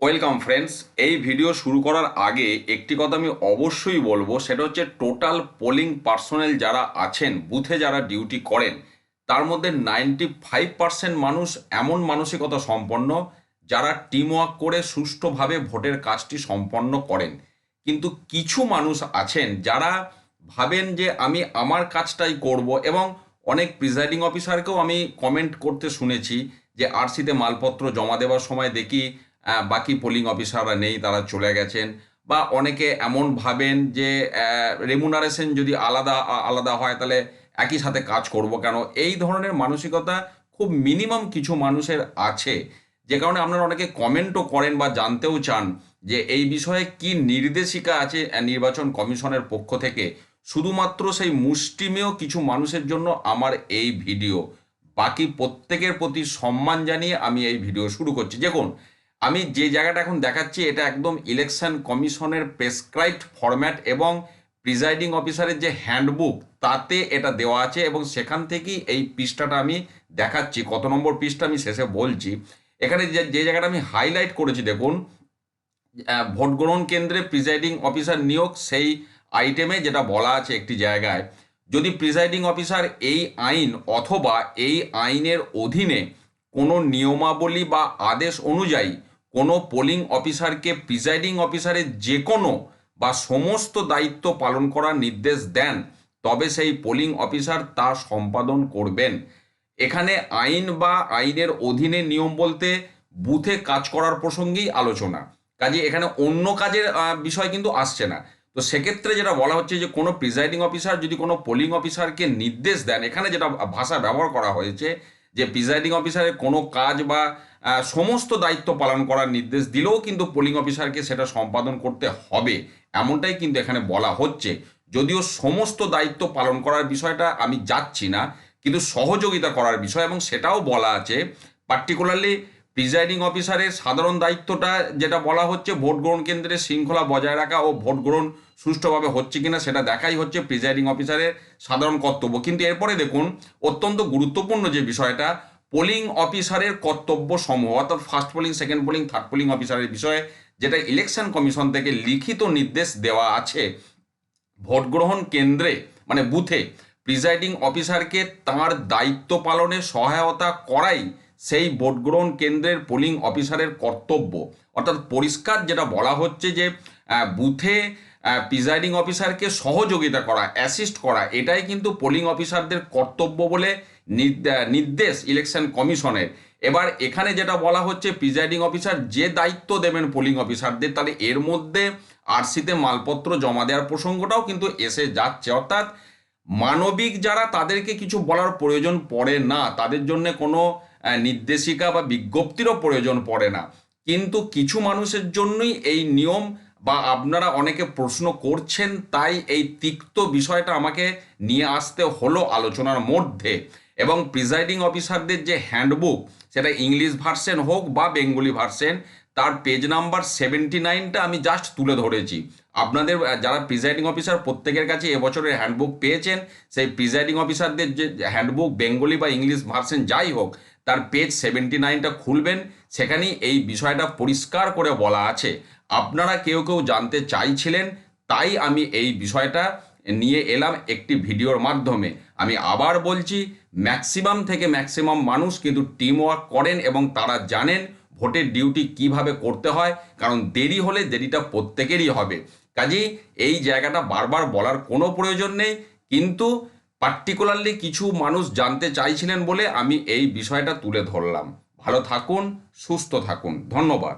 Welcome friends এই video শুরু করার আগে একটি কথা আমি অবশ্যই বলব, সেটা হচ্ছে টোটাল পোলিং পার্সোনেল যারা আছেন, বুথে যারা ডিউটি করেন, তার মধ্যে নাইনটি ফাইভ পার্সেন্ট মানুষ এমন মানসিকতা সম্পন্ন যারা টিম ওয়ার্ক করে সুষ্ঠুভাবে ভোটের কাজটি সম্পন্ন করেন। কিন্তু কিছু মানুষ আছেন যারা ভাবেন যে আমি আমার কাজটাই করব এবং অনেক প্রিজাইডিং অফিসারকেও আমি কমেন্ট করতে শুনেছি যে আরসিতে মালপত্র জমা দেওয়ার সময় দেখি বাকি পোলিং অফিসাররা নেই, তারা চলে গেছেন। বা অনেকে এমন ভাবেন যে রেমুনারেশন যদি আলাদা আলাদা হয়, তাহলে একই সাথে কাজ করব কেন? এই ধরনের মানসিকতা খুব মিনিমাম কিছু মানুষের আছে। যে কারণে আপনারা অনেকে কমেন্টও করেন বা জানতেও চান যে, এই বিষয়ে কি নির্দেশিকা আছে নির্বাচন কমিশনের পক্ষ থেকে? শুধুমাত্র সেই মুষ্টিমেয় কিছু মানুষের জন্য আমার এই ভিডিও। বাকি প্রত্যেকের প্রতি সম্মান জানিয়ে আমি এই ভিডিও শুরু করছি। দেখুন আমি যে জায়গাটা এখন দেখাচ্ছি, এটা একদম ইলেকশন কমিশনের প্রেসক্রাইবড ফরম্যাট এবং প্রিজাইডিং অফিসারের যে হ্যান্ডবুক তাতে এটা দেওয়া আছে এবং সেখান থেকেই এই পৃষ্ঠাটা আমি দেখাচ্ছি। কত নম্বর পৃষ্ঠা আমি শেষে বলছি। এখানে যে যে জায়গাটা আমি হাইলাইট করেছি, দেখুন ভোট গ্রহণ কেন্দ্রে প্রিজাইডিং অফিসার নিয়োগ সেই আইটেমে যেটা বলা আছে একটি জায়গায়। যদি প্রিজাইডিং অফিসার এই আইন অথবা এই আইনের অধীনে কোনো নিয়মাবলী বা আদেশ অনুযায়ী কোনো পোলিং অফিসারকে প্রিজাইডিং অফিসারের যে কোনো বা সমস্ত দায়িত্ব পালন করার নির্দেশ দেন, তবে সেই পোলিং অফিসার তা সম্পাদন করবেন। এখানে আইন বা আইনের অধীনে নিয়ম বলতে বুথে কাজ করার প্রসঙ্গেই আলোচনা। কাজে এখানে অন্য কাজের বিষয় কিন্তু আসছে না। তো সেক্ষেত্রে যেটা বলা হচ্ছে যে, কোনো প্রিজাইডিং অফিসার যদি কোনো পোলিং অফিসারকে নির্দেশ দেন, এখানে যেটা ভাষা ব্যবহার করা হয়েছে যে প্রিজাইডিং অফিসারের কোনো কাজ বা সমস্ত দায়িত্ব পালন করার নির্দেশ দিলেও কিন্তু পোলিং অফিসারকে সেটা সম্পাদন করতে হবে, এমনটাই কিন্তু এখানে বলা হচ্ছে। যদিও সমস্ত দায়িত্ব পালন করার বিষয়টা আমি যাচ্ছি না, কিন্তু সহযোগিতা করার বিষয় এবং সেটাও বলা আছে। পার্টিকুলারলি প্রিজাইডিং অফিসারের সাধারণ দায়িত্বটা যেটা বলা হচ্ছে, ভোট গ্রহণ কেন্দ্রে শৃঙ্খলা বজায় রাখা ও ভোট গ্রহণ সুষ্ঠুভাবে হচ্ছে কিনা সেটা দেখাই হচ্ছে প্রিজাইডিং অফিসারের সাধারণ কর্তব্য। কিন্তু এরপরে দেখুন, অত্যন্ত গুরুত্বপূর্ণ যে বিষয়টা পোলিং অফিসারের কর্তব্য সমূহ, অর্থাৎ first polling second polling third polling অফিসারের বিষয়ে যেটা ইলেকশন কমিশন থেকে লিখিত নির্দেশ দেওয়া আছে, ভোট গ্রহণ কেন্দ্রে মানে বুথে প্রিজাইডিং অফিসারকে তার দায়িত্ব পালনে সহায়তা করাই সেই ভোট গ্রহণ কেন্দ্রের পোলিং অফিসারের কর্তব্য। অর্থাৎ পরিষ্কার যেটা বলা হচ্ছে যে বুথে প্রিজাইডিং অফিসারকে সহযোগিতা করা অ্যাসিস্ট করা, এটাই কিন্তু পোলিং অফিসারদের কর্তব্য বলে নির্দেশ ইলেকশন কমিশনের এবার এখানে যেটা বলা হচ্ছে প্রিজাইডিং অফিসার যে দায়িত্ব দেবেন পোলিং অফিসারদের তাহলে এর মধ্যে আরসিতে মালপত্র জমা দেওয়ার প্রসঙ্গটাও কিন্তু এসে যাচ্ছে। অর্থাৎ মানবিক যারা, তাদেরকে কিছু বলার প্রয়োজন পড়ে না। তাদের জন্য কোনো নির্দেশিকা বা বিজ্ঞপ্তিরও প্রয়োজন পড়ে না। কিন্তু কিছু মানুষের জন্যই এই নিয়ম বা আপনারা অনেকে প্রশ্ন করছেন, তাই এই তিক্ত বিষয়টা আমাকে নিয়ে আসতে হলো আলোচনার মধ্যে। এবং প্রিজাইডিং অফিসারদের যে হ্যান্ডবুক সেটা ইংলিশ ভার্সন হোক বা বেঙ্গলি ভার্সন তার পেজ নাম্বার সেভেন্টি নাইনটা আমি জাস্ট তুলে ধরেছি। আপনাদের যারা প্রিজাইডিং অফিসার প্রত্যেকের কাছে এবছরের হ্যান্ডবুক পেয়েছেন, সেই প্রিজাইডিং অফিসারদের যে হ্যান্ডবুক বেঙ্গলি বা ইংলিশ ভার্সন যাই হোক, তার পেজ সেভেন্টি নাইনটা খুলবেন। সেখানেই এই বিষয়টা পরিষ্কার করে বলা আছে। আপনারা কেউ কেউ জানতে চাইছিলেন, তাই আমি এই বিষয়টা নিয়ে এলাম একটি ভিডিওর মাধ্যমে। আমি আবার বলছি ম্যাক্সিমাম থেকে ম্যাক্সিমাম মানুষ কিন্তু টিম ওয়ার্ক করেন এবং তারা জানেন ভোটের ডিউটি কীভাবে করতে হয়, কারণ দেরি হলে দেরিটা প্রত্যেকেরই হবে। কাজেই এই জায়গাটা বারবার বলার কোনো প্রয়োজন নেই, কিন্তু পার্টিকুলারলি কিছু মানুষ জানতে চাইছিলেন বলে আমি এই বিষয়টা তুলে ধরলাম। ভালো থাকুন, সুস্থ থাকুন। ধন্যবাদ।